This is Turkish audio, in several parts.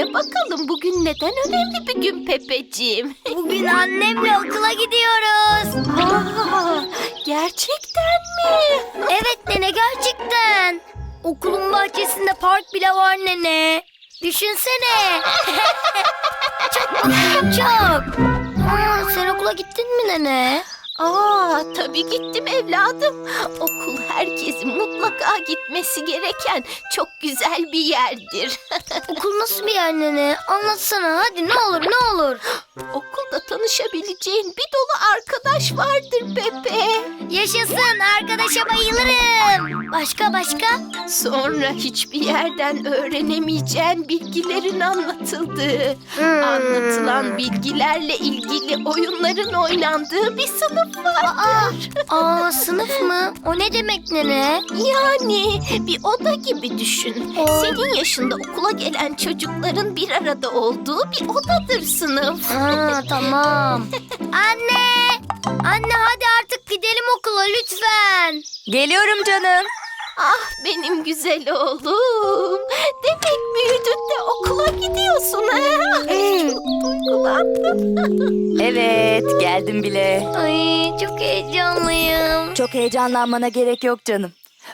Söyle bakalım bugün neden önemli bir gün Pepeciğim? Bugün annemle okula gidiyoruz. Aa, gerçekten mi? Evet nene gerçekten. Okulun bahçesinde park bile var nene. Düşünsene. çok mutluyum çok. Aa, sen okula gittin mi nene? Aa, tabii gittim evladım. Okul herkesin mutlaka gitmesi gereken çok güzel bir yerdir. Okul nasıl bir yer nene? Anlatsana hadi ne olur ne olur. Okulda tanışabileceğin bir dolu arkadaş vardır Pepe. Yaşasın arkadaşa bayılırım. Başka başka? Sonra hiçbir yerden öğrenemeyeceğin bilgilerin anlatıldığı, Hmm. anlatılan bilgilerle ilgili oyunların oynandığı bir sınıf vardır. Aa sınıf mı? O ne demek nene? Yani bir oda gibi düşün. Aa. Senin yaşında okula gelen çocukların bir arada olduğu bir odadır sınıf. Aa tamam. Anne! Anne hadi artık gidelim okula lütfen. Geliyorum canım. Ah benim güzel oğlum. Demek büyüdün de okula gidiyorsun ha? Ay, Çok duygulandım. Evet, geldim bile. Ay çok heyecanlıyım. Çok heyecanlanmana gerek yok canım.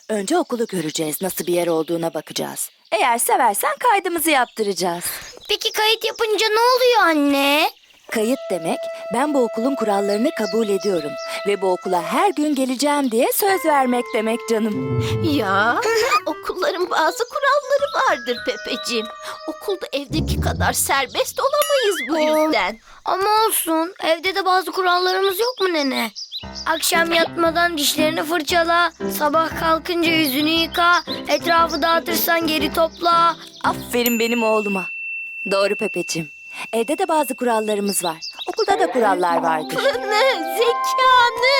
Önce okulu göreceğiz, nasıl bir yer olduğuna bakacağız. Eğer seversen kaydımızı yaptıracağız. Peki kayıt yapınca ne oluyor anne? Kayıt demek, ben bu okulun kurallarını kabul ediyorum ve bu okula her gün geleceğim diye söz vermek demek canım. Ya okulların bazı kuralları vardır Pepeciğim. Okulda evdeki kadar serbest olamayız bu yüzden. Ama olsun evde de bazı kurallarımız yok mu nene? Akşam yatmadan dişlerini fırçala, sabah kalkınca yüzünü yıka, etrafı dağıtırsan geri topla. Aferin benim oğluma. Doğru Pepeciğim. Evde de bazı kurallarımız var. Okulda da kurallar vardır. Zekanı.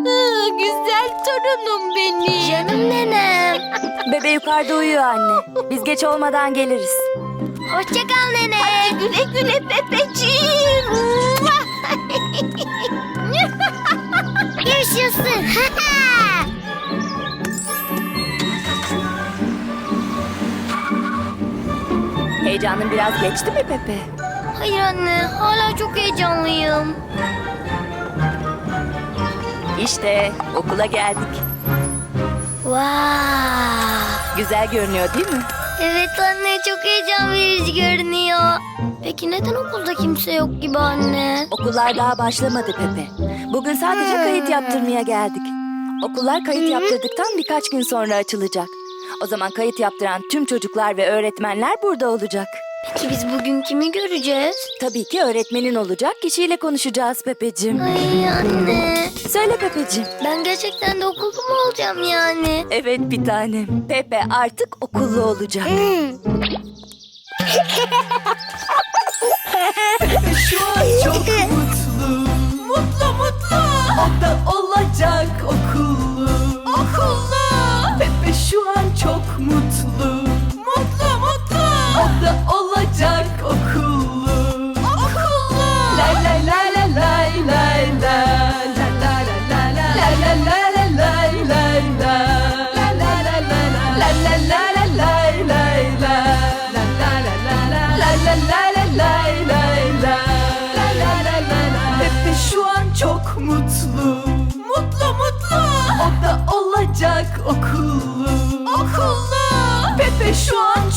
Güzel torunum benim. Canım nenem. Bebe yukarıda uyuyor anne. Biz geç olmadan geliriz. Hoşça kal nene. Güle güle Pepeciğim. Yaşasın. Heyecanın biraz geçti mi Pepe? Hayır anne, hala çok heyecanlıyım. İşte okula geldik. Wow. Güzel görünüyor değil mi? Evet anne, çok heyecan verici görünüyor. Peki neden okulda kimse yok gibi anne? Okullar daha başlamadı Pepe. Bugün sadece kayıt yaptırmaya geldik. Okullar kayıt yaptırdıktan birkaç gün sonra açılacak. O zaman kayıt yaptıran tüm çocuklar ve öğretmenler burada olacak. Peki biz bugün kimi göreceğiz? Tabii ki öğretmenin olacak kişiyle konuşacağız Pepeciğim. Ay anne, Söyle Pepeciğim. ben gerçekten de okulda mı olacağım yani? Evet bir tanem. Pepe artık okullu olacak. Şu an çok mutlu Mutlu mutlu O da olacak okullu Okullu Pepe şu an çok Mutlu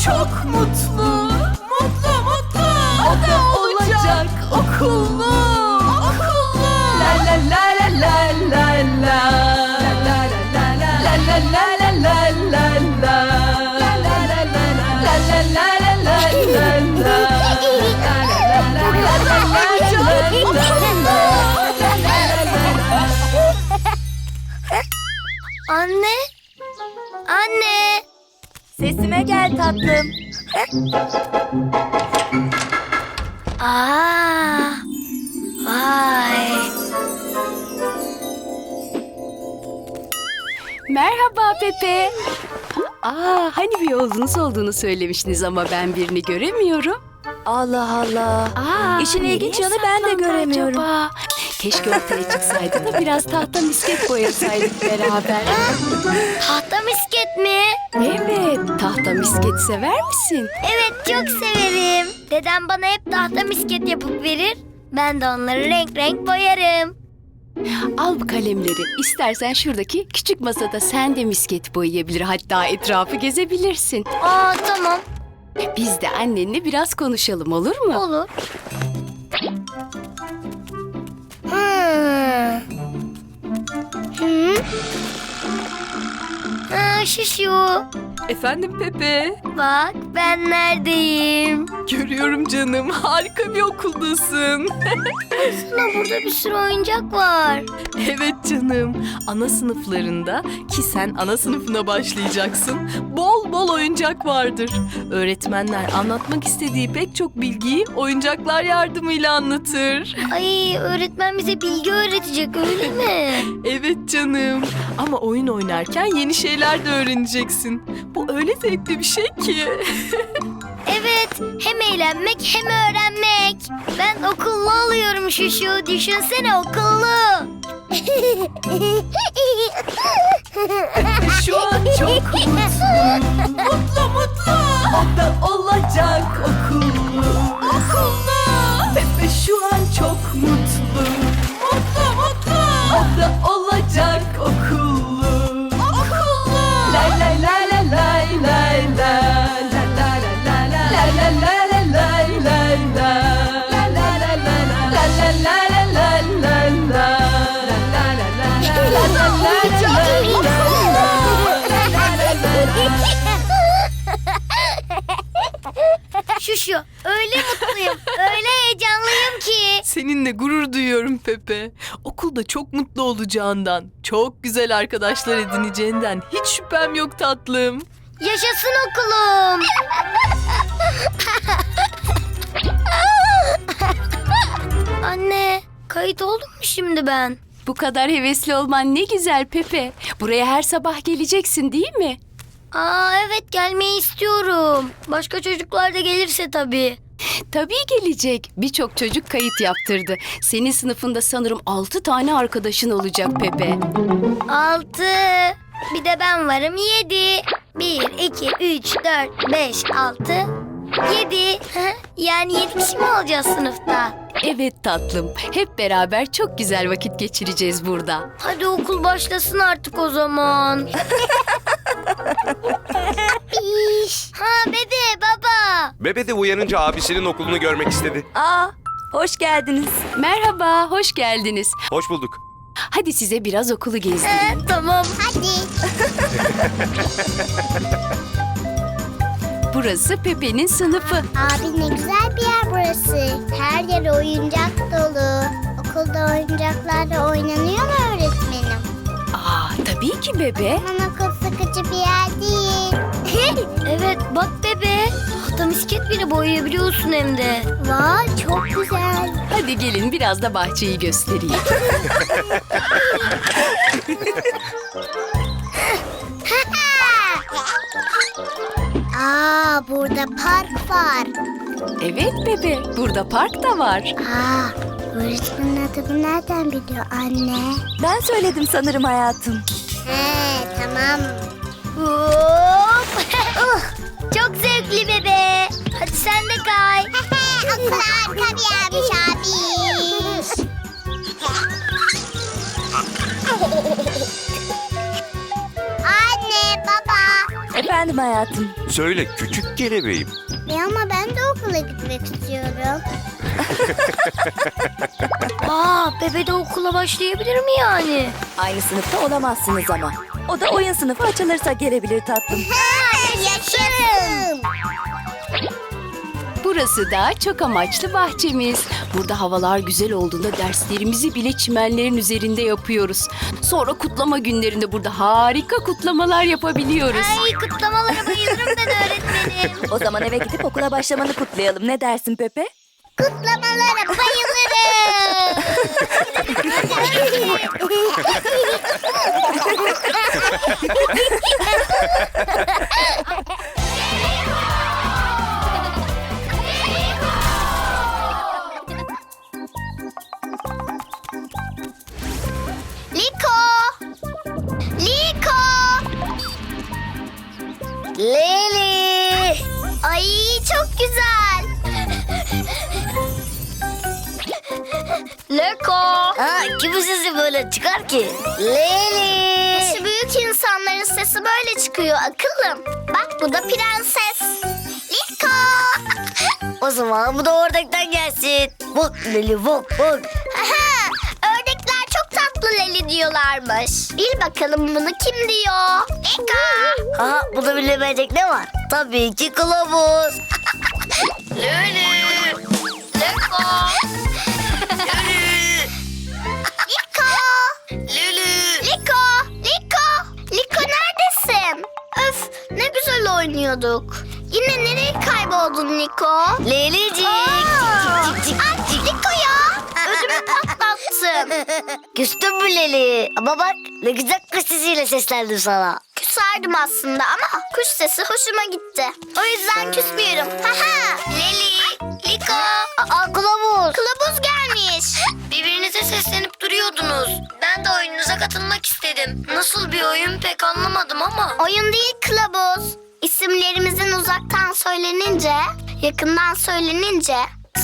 çok mutlu Sesime gel tatlım. Aa, vay. Merhaba Pepe. Aa, hani bir yolunuz olduğunu söylemiştiniz ama ben birini göremiyorum. Allah Allah. Aa, İşin ilginç yanı ben de göremiyorum. Acaba? Keşke ortaya çıksaydı da biraz tahta misket boyasaydık beraber. Tahta misket mi? Evet, tahta misket sever misin? Evet çok severim. Dedem bana hep tahta misket yapıp verir. Ben de onları renk renk boyarım. Al bu kalemleri. İstersen şuradaki küçük masada sen de misket boyayabilir. Hatta etrafı gezebilirsin. Aa tamam Biz de annenle biraz konuşalım olur mu? olur. Hı? Ha, şu şu. Efendim Pepe. Bak ben neredeyim? Görüyorum canım. Harika bir okuldasın. Aslında burada bir sürü oyuncak var. Evet canım. Ana sınıflarında ki sen ana sınıfına başlayacaksın. Bol bol oyuncak vardır. Öğretmenler anlatmak istediği pek çok bilgiyi oyuncaklar yardımıyla anlatır. Ay öğretmen bize bilgi öğretecek öyle mi? Evet canım. Ama oyun oynarken yeni şeyler de öğreneceksin. Bu öyle zevkli bir şey ki. Evet hem eğlenmek hem öğrenmek. Ben okullu oluyorum şu şu düşünsene okullu. Şu an çok mutlu. Mutlu mutlu. O da olacak okullu. Okullu. Pepe şu an çok mutlu. Mutlu mutlu. O da olacak okullu. La. La la la la lay lay. Şu şu öyle mutluyum öyle heyecanlıyım ki. Seninle gurur duyuyorum Pepe. Okulda çok mutlu olacağından, çok güzel arkadaşlar edineceğinden hiç şüphem yok tatlım. Yaşasın okulum. Anne kayıt oldum mu şimdi ben? Bu kadar hevesli olman ne güzel Pepe. Buraya her sabah geleceksin değil mi? Aa evet gelmeyi istiyorum. Başka çocuklar da gelirse tabii. Tabii gelecek. Birçok çocuk kayıt yaptırdı. Senin sınıfında sanırım altı tane arkadaşın olacak Pepe. Altı. Bir de ben varım yedi. Bir, iki, üç, dört, beş, altı, yedi. Yani yedi kişi mi olacağız sınıfta? Evet tatlım. Hep beraber çok güzel vakit geçireceğiz burada. Hadi okul başlasın artık o zaman. ha bebe baba. Bebe de uyanınca abisinin okulunu görmek istedi. Aa, hoş geldiniz. Merhaba, hoş geldiniz. Hoş bulduk. Hadi size biraz okulu gezdireyim. Ee, tamam. Hadi. Burası Pepe'nin sınıfı. Abi ne güzel bir yer burası. Her yer oyuncak dolu. Okulda oyuncaklarla oynanıyor mu öğretmenim? Aa, tabii ki bebe. Aman okul sıkıcı bir yer değil. Evet bak bebe. Tahta misket bile boyayabiliyorsun hem de. Vay çok güzel. Hadi gelin biraz da bahçeyi göstereyim. var. Evet bebe, burada park da var. Aa öğretmenin adını nereden biliyor anne? Ben söyledim sanırım hayatım. He tamam. Hop. Uh, Çok zevkli bebe. Hadi sen de kay. Okul harika bir yermiş abi. Anne, baba. Efendim hayatım. Söyle küçük kelebeğim. E ama ben de okula gitmek istiyorum. Aa bebe de okula başlayabilir mi yani? Aynı sınıfta olamazsınız ama. O da oyun sınıfı açılırsa gelebilir tatlım. Yaşarım. Burası da çok amaçlı bahçemiz. Burada havalar güzel olduğunda derslerimizi bile çimenlerin üzerinde yapıyoruz. Sonra kutlama günlerinde burada harika kutlamalar yapabiliyoruz. Ay kutlamalara bayılırım ben öğretmenim. O zaman eve gidip okula başlamanı kutlayalım. Ne dersin Pepe? Kutlamalara bayılırım. Leli. Ay çok güzel. Leko. Ha, kimin sesi böyle çıkar ki? Leli. Şu büyük insanların sesi böyle çıkıyor akıllım. Bak bu da prenses. Liko. O zaman bu da ördekten gelsin. Bak Leli bak bak. Aha, tatlı Leli diyorlarmış. Bil bakalım bunu kim diyor? Liko. Aha bu da bilemeyecek ne var? Tabii ki kılavuz. Leli. Liko. Liko. Leli. Liko. Liko. Liko neredesin? Öf ne güzel oynuyorduk. Yine nereye kayboldun Liko? Lelicik. Aa! Cik, cik, cik, Ay cik. Liko ya. Ödümü patlattın. Küstün mü Leli? Ama bak ne güzel kız sesiyle seslendim sana. Küserdim aslında ama kuş sesi hoşuma gitti. O yüzden küsmüyorum. Haha. Leli, Liko, Aa kılavuz. kılavuz gelmiş. Birbirinize seslenip duruyordunuz. Ben de oyununuza katılmak istedim. Nasıl bir oyun pek anlamadım ama. Oyun değil kılavuz. İsimlerimizin uzaktan söylenince, yakından söylenince,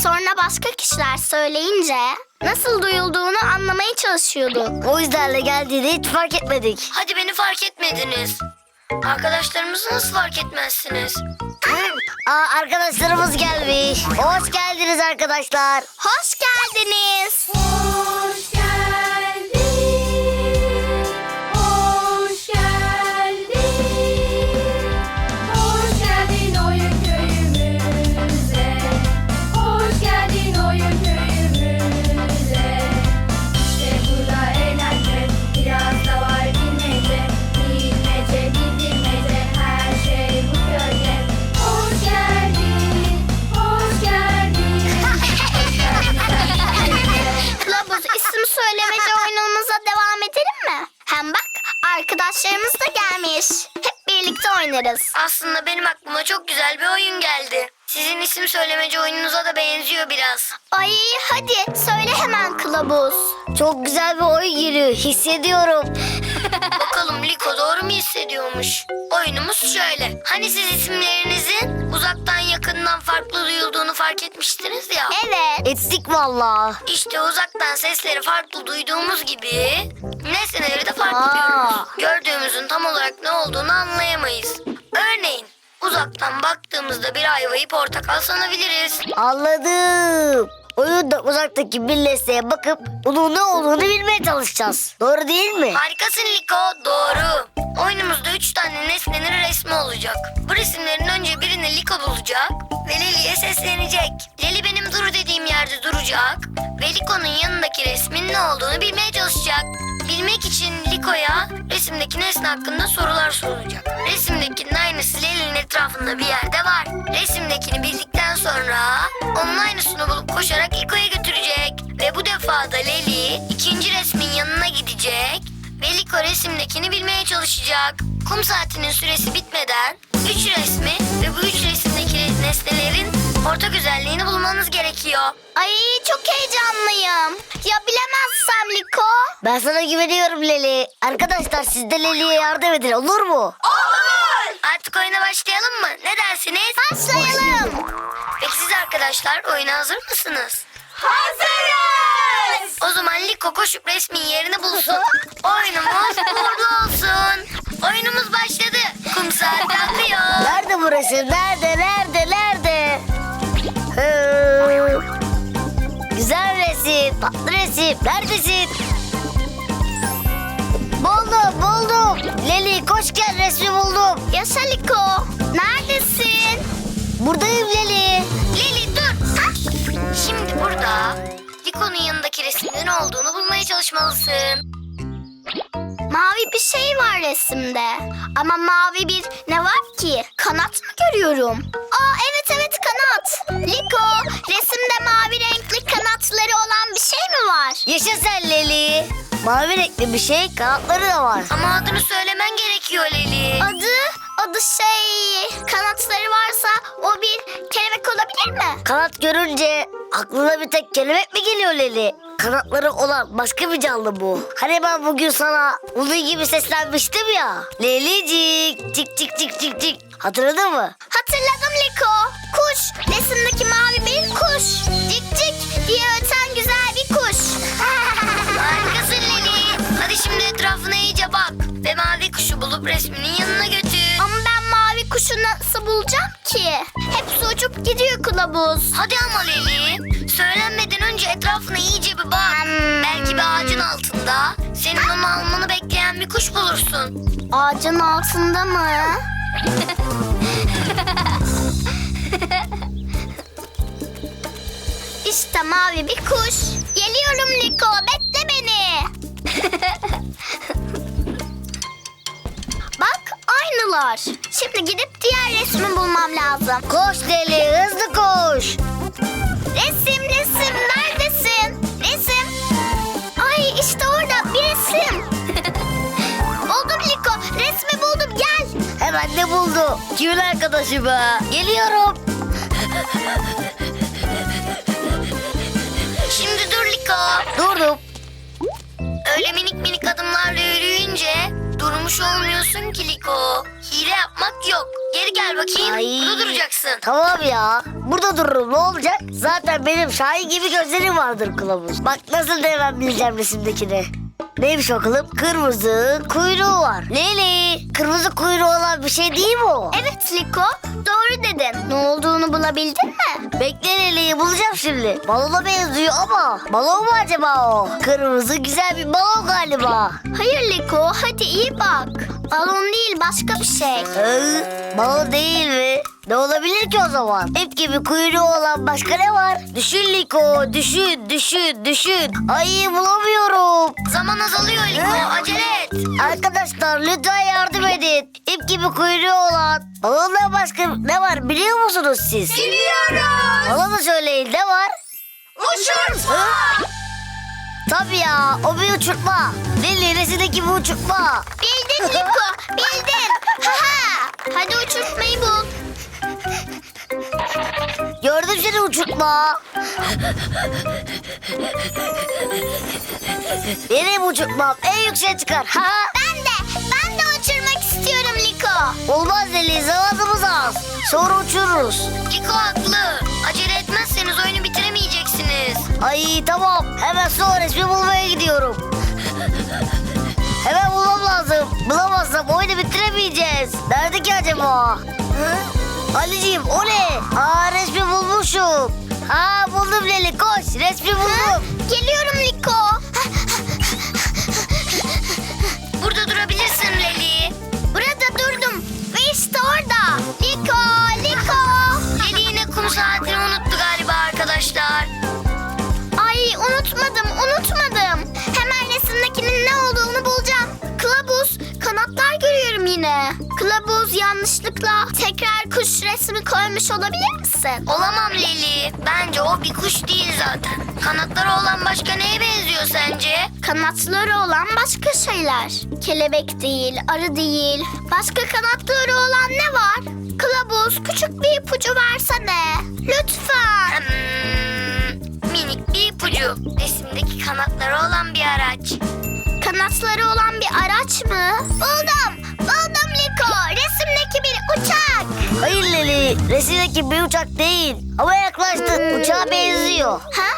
sonra başka kişiler söyleyince nasıl duyulduğunu anlamaya çalışıyorduk. O yüzden de geldiğini hiç fark etmedik. Hadi beni fark etmediniz. Arkadaşlarımızı nasıl fark etmezsiniz? Aa arkadaşlarımız gelmiş. Hoş geldiniz arkadaşlar. Hoş geldiniz. İsim söylemeci oyununuza da benziyor biraz. Ay hadi söyle hemen kılavuz. Çok güzel bir oyun geliyor. Hissediyorum. Bakalım Liko doğru mu hissediyormuş? Oyunumuz şöyle. Hani siz isimlerinizin uzaktan yakından farklı duyulduğunu fark etmiştiniz ya. Evet. Ettik valla. İşte uzaktan sesleri farklı duyduğumuz gibi nesneleri de farklı Aa. duyuyoruz. Gördüğümüzün tam olarak ne olduğunu anlayamayız. Örneğin uzaktan baktığımızda bir ayvayı portakal sanabiliriz. Anladım. Oyunda uzaktaki bir nesneye bakıp bunun ne olduğunu bilmeye çalışacağız. Doğru değil mi? Harikasın Liko. Doğru. Oyunumuzda üç tane nesnenin resmi olacak. Bu resimlerin önce birini Liko bulacak ve Leli'ye seslenecek. Leli benim dur dediğim yerde duracak ve Liko'nun yanındaki resmin ne olduğunu bilmeye çalışacak. Bilmek için Liko'ya resimdeki nesne hakkında sorular sorulacak. Resimdekinin aynısı Leli'nin etrafında bir yerde var. Resimdekini bildikten sonra onun aynısını bulup koşarak Liko'ya götürecek. Ve bu defa da Leli ikinci gidecek ve Liko resimdekini bilmeye çalışacak. Kum saatinin süresi bitmeden üç resmi ve bu üç resimdeki nesnelerin ortak özelliğini bulmanız gerekiyor. Ay çok heyecanlıyım. Ya bilemezsem Liko? Ben sana güveniyorum Leli. Arkadaşlar siz de Leli'ye yardım edin olur mu? Olur. Artık oyuna başlayalım mı? Ne dersiniz? Başlayalım. Peki siz arkadaşlar oyuna hazır mısınız? Hazırız. O zaman Liko koşup resmin yerini bulsun. Oyunumuz uğurlu olsun. Oyunumuz başladı. Kum saati akıyor. Nerede bu resim? Nerede? Nerede? Nerede? Hı. Güzel resim. Tatlı resim. Neredesin? Buldum buldum. Leli koş gel resmi buldum. Yaşa Liko. Neredesin? Buradayım Leli. Lili dur. Ha? Şimdi burada Liko'nun yanındaki resmin ne olduğunu bulmaya çalışmalısın. Mavi bir şey var resimde. Ama mavi bir ne var ki? Kanat mı görüyorum? Aa evet evet kanat. Liko resimde mavi renkli kanatları olan bir şey mi var? Yaşa sen Leli. Mavi renkli bir şey kanatları da var. Ama adını söylemen gerekiyor Leli. Adı adı şey kanatları varsa o bir kelebek olabilir mi? Kanat görünce aklına bir tek kelebek mi geliyor Leli? kanatları olan başka bir canlı bu. Hani ben bugün sana onun gibi seslenmiştim ya. Lelicik, cik cik cik cik cik. Hatırladın mı? Hatırladım Liko. Kuş. Resimdeki mavi bir kuş. Cik cik diye öten güzel bir kuş. Harikasın Leli. Hadi şimdi etrafına iyice bak. Ve mavi kuşu bulup resminin yanına götür. Kuşu nasıl bulacağım ki? Hepsi uçup gidiyor kılavuz. Hadi ama Leli. Söylenmeden önce etrafına iyice bir bak. Belki bir ağacın altında senin onu almanı bekleyen bir kuş bulursun. Ağacın altında mı? işte mavi bir kuş. Geliyorum Liko, bekle beni. Aynılar. Şimdi gidip diğer resmi bulmam lazım. Koş Leli hızlı koş. Resim, resim, neredesin? Resim. Ay işte orada bir resim. buldum Liko, resmi buldum gel. Hemen de buldu. Kimin arkadaşı be? Geliyorum. Şimdi dur Liko. Durdum. Öyle minik minik adımlarla yürüyünce durmuş olmuyorsun ki Liko. Hile yapmak yok. Geri gel bakayım. Burada duracaksın. Tamam ya. Burada dururum ne olacak? Zaten benim Şahin gibi gözlerim vardır kılavuz. Bak nasıl hemen bileceğim resimdekini. Neymiş kılıp? Kırmızı kuyruğu var. Leli, kırmızı kuyruğu olan bir şey değil mi o? Evet Liko, doğru dedin. Ne olduğunu bulabildin mi? Bekle Leli'yi bulacağım şimdi. Balona benziyor ama balon mu acaba o? Kırmızı güzel bir balon galiba. Hayır Liko, hadi iyi bak. Balon değil, başka bir şey. Hı, balon değil mi? Ne olabilir ki o zaman? İp gibi kuyruğu olan başka ne var? Düşün Liko, düşün, düşün, düşün. Ay bulamıyorum. Zaman azalıyor Liko, acele et. Arkadaşlar lütfen yardım edin. İp gibi kuyruğu olan balondan başka ne var biliyor musunuz siz? Biliyoruz. Bana da söyleyin ne var? Uçurtma. Tabii ya o bir uçurtma. Lili resimdeki bir uçurtma. Bildin Liko, bildin. Ha ha. Hadi uçurtmayı bul. Gördüm seni uçurtma. Benim uçurtmam en yükseğe çıkar. Ha? Ben de, ben de uçurmak istiyorum Liko. Olmaz Leli zamanımız az. Sonra uçururuz. Liko haklı. Acele etmezseniz oyunu. Ay tamam. Hemen son resmi bulmaya gidiyorum. Hemen bulmam lazım. Bulamazsam oyunu bitiremeyeceğiz. Nerede ki acaba? Hı? Ali'ciğim o ne? Aa resmi bulmuşum. Aa buldum Leli koş resmi buldum. Geliyorum Liko. Burada durabilirsin Leli. Burada durdum ve işte orada. Liko, Liko. Leli yine kum saatini yine. Kılavuz yanlışlıkla tekrar kuş resmi koymuş olabilir misin? Olamam Leli. Bence o bir kuş değil zaten. Kanatları olan başka neye benziyor sence? Kanatları olan başka şeyler. Kelebek değil, arı değil. Başka kanatları olan ne var? Kılavuz, küçük bir ipucu versene. Lütfen. Hmm, minik bir ipucu. Resimdeki kanatları olan bir araç. Kanatları olan bir araç mı? Buldum. Buldum Liko. Resimdeki bir uçak. Hayır Leli. Resimdeki bir uçak değil. Ama yaklaştın. Uçağa benziyor. Ha?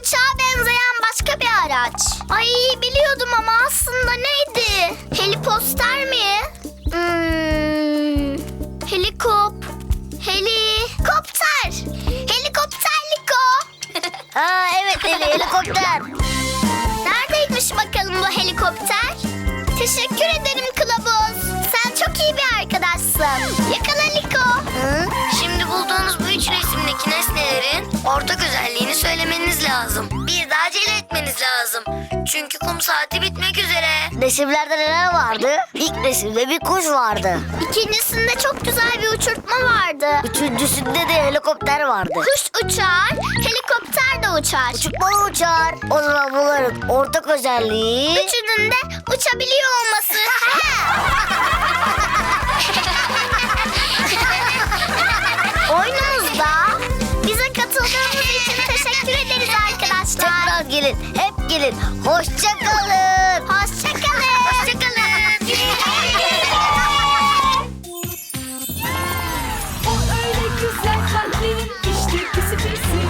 Uçağa benzeyen başka bir araç. Ay biliyordum ama aslında neydi? Heliposter mi? Hmm, helikop. Helikopter. Helikopter Liko. Ha evet Leli helikopter. Teşekkür ederim kılavuz. Sen çok iyi bir arkadaşsın. Yakala Liko. Şimdi bulduğunuz bu üç resimdeki nesnelerin ortak özelliğini söylemeniz lazım. Bir de acele etmeniz lazım. Çünkü kum saati bitmek üzere. Resimlerde neler vardı? İlk resimde bir kuş vardı. İkincisinde çok güzel bir uçurtma vardı. Üçüncüsünde de helikopter vardı. Kuş uçar, helikopter de uçar. Uçurtmalı uçar. O zaman bunların ortak özelliği... Üçünün de uçabiliyor olması. Oyunumuzda bize katıldığınız için teşekkür ederiz arkadaşlar. Tekrar gelin. Gelin. O öyle güzel kalplerin işte pisi pisi.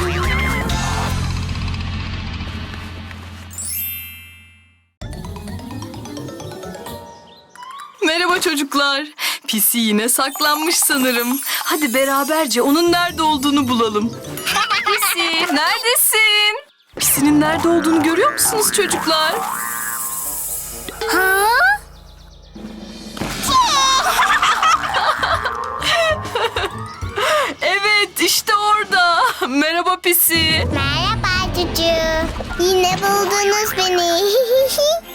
Merhaba çocuklar. Pisi yine saklanmış sanırım. Hadi beraberce onun nerede olduğunu bulalım. Pisi neredesin? Pisinin nerede olduğunu görüyor musunuz çocuklar? Ha? Evet işte orada. Merhaba Pisi. Merhaba Cucu. Yine buldunuz beni.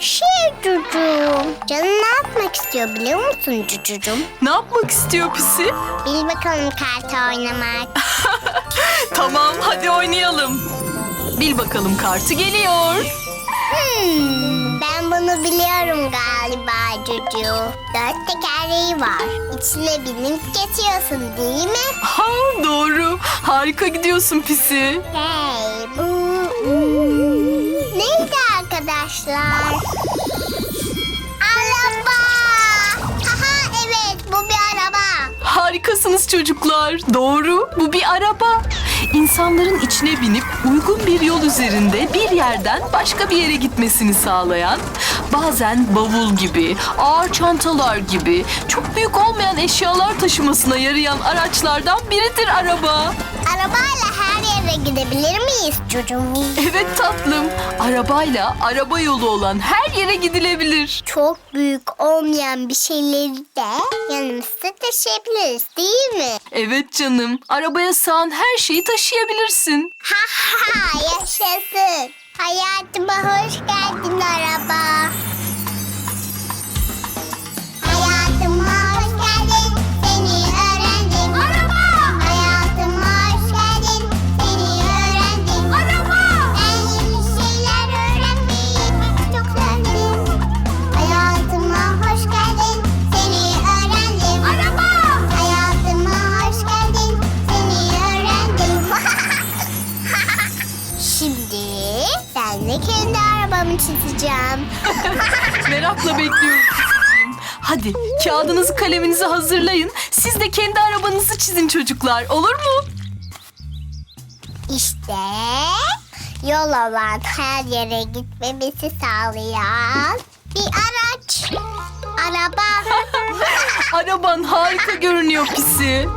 şey Cucu. Canın ne yapmak istiyor biliyor musun Cucucuğum? Ne yapmak istiyor Pisi? Bil bakalım kartı oynamak. Tamam hadi oynayalım. Bil bakalım kartı geliyor. Hmm, ben bunu biliyorum galiba Cucu. Dört tekerleği var. İçine binip geçiyorsun değil mi? Ha doğru. Harika gidiyorsun Pisi. Hey bu... neydi arkadaşlar? Araba! Aha evet bu bir araba. Harikasınız çocuklar. Doğru. Bu bir araba. İnsanların içine binip uygun bir yol üzerinde bir yerden başka bir yere gitmesini sağlayan, bazen bavul gibi, ağır çantalar gibi, çok büyük olmayan eşyalar taşımasına yarayan araçlardan biridir araba. Arabayla gidebilir miyiz çocuğum? Evet tatlım. Arabayla araba yolu olan her yere gidilebilir. Çok büyük olmayan bir şeyleri de yanımızda taşıyabiliriz değil mi? Evet canım. Arabaya sığan her şeyi taşıyabilirsin. Ha ha yaşasın. Hayatıma hoş geldin araba. Çizeceğim. Merakla bekliyorum. Hadi kağıdınızı kaleminizi hazırlayın. Siz de kendi arabanızı çizin çocuklar. Olur mu? İşte yol olan her yere gitmemizi sağlayan bir araç. Araba. Araban harika görünüyor pisi.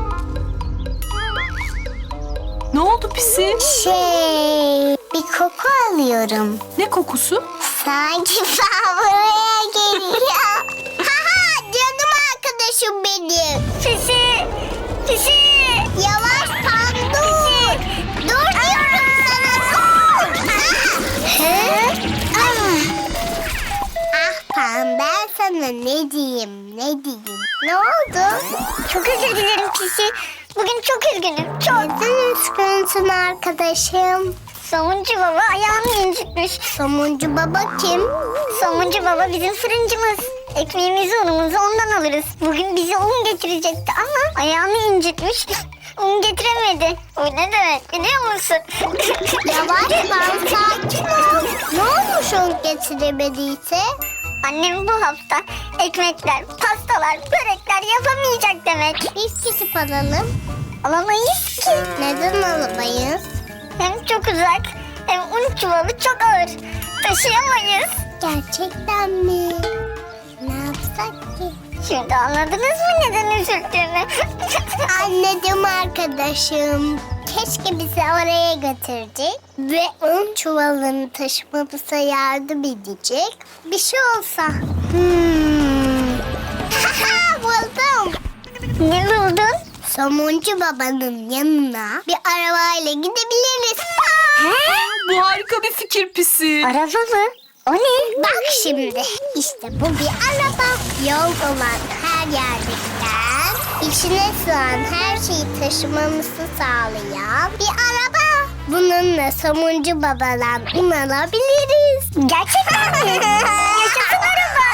Ne oldu pisi? Şey, bir koku alıyorum. Ne kokusu? Sanki ben buraya geliyor. Haha canım arkadaşım benim. Pisi, pisi. Yavaş pan dur. Dur diyorum sana dur. Ah. Ah pan ben sana ne diyeyim ne diyeyim. Ne oldu? Çok özür dilerim pisi. Bugün çok üzgünüm. Çok. Neden üzgünsün arkadaşım? Somuncu baba ayağımı incitmiş. Somuncu baba kim? Somuncu baba bizim fırıncımız. Ekmeğimizi unumuzu ondan alırız. Bugün bize un getirecekti ama ayağını incitmiş. Un getiremedi. O ne demek biliyor musun? Yavaş ben sakin ol. Ne olmuş un getiremediyse? Annem bu hafta ekmekler, pastalar, börekler yapamayacak demek. Biz gidip alalım. Alamayız ki. Neden alamayız? Hem çok uzak hem un çuvalı çok ağır. Taşıyamayız. Gerçekten mi? Ne yapsak ki? Şimdi anladınız mı neden üzüldüğümü? Anladım arkadaşım. Keşke bizi oraya götürecek ve un çuvalını taşımamıza yardım edecek bir şey olsa. Hmm. Buldum. Ne buldun? Somuncu babanın yanına bir arabayla gidebiliriz. Bu harika bir fikir pisi. Araba mı? O ne? Bak şimdi. İşte bu bir araba. Yol olan her yerde giden, içine sığan her şeyi taşımamızı sağlayan bir araba. Bununla somuncu babadan un alabiliriz. Gerçekten mi? Yaşasın araba.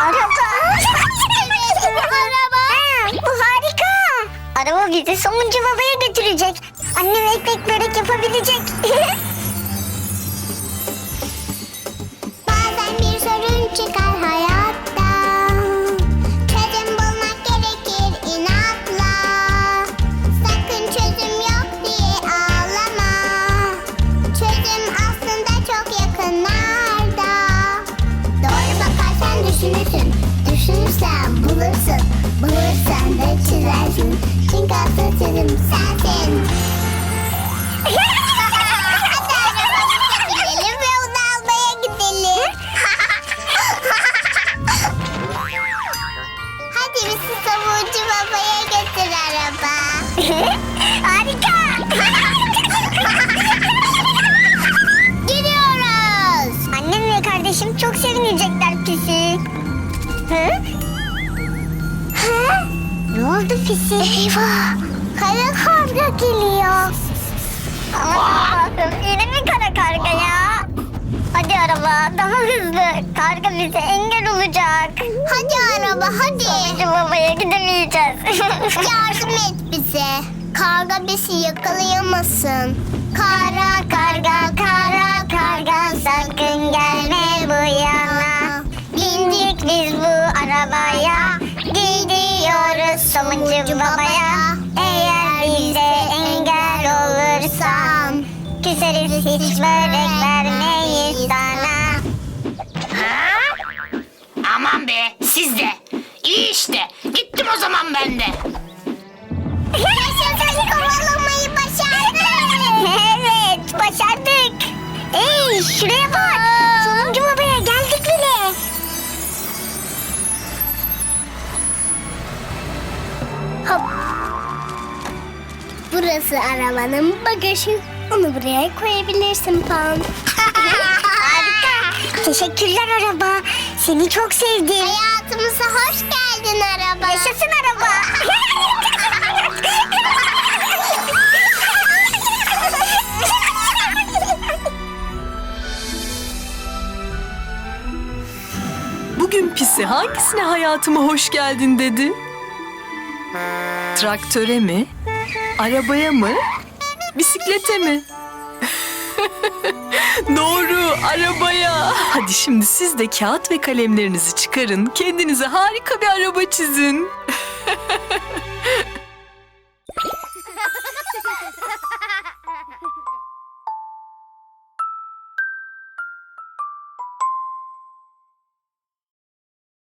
araba. araba. bu harika. Araba bizi somuncu babaya götürecek. Annem ekmek börek yapabilecek. Bazen bir sorun çıkar hayat. Çünkü atasözüm sensin pisi? Eyvah. Kara karga geliyor. Aman yine mi kara karga ya? Hadi araba daha hızlı. Karga bize engel olacak. Hadi araba hadi. Tabii babaya gidemeyeceğiz. Yardım et bize. Karga bizi yakalayamasın. Kara karga kara karga sakın gelme bu yana. Bindik biz bu arabaya. Gidiyoruz somuncu babaya. Eğer bize engel olursan Küseriz hiç börek vermeyiz sana Aman be siz de. İyi işte. Gittim o zaman ben de. Yaşasın kovalamayı başardık. Evet başardık. Ey şuraya bak. Sonuncu babaya geldik Hop. Burası arabanın bagajı. Onu buraya koyabilirsin Pan. Harika. Teşekkürler araba. Seni çok sevdim. Hayatımıza hoş geldin araba. Yaşasın araba. Bugün pisi hangisine hayatıma hoş geldin dedi? Traktöre mi? Arabaya mı? Bisiklete mi? Doğru, arabaya. Hadi şimdi siz de kağıt ve kalemlerinizi çıkarın. Kendinize harika bir araba çizin.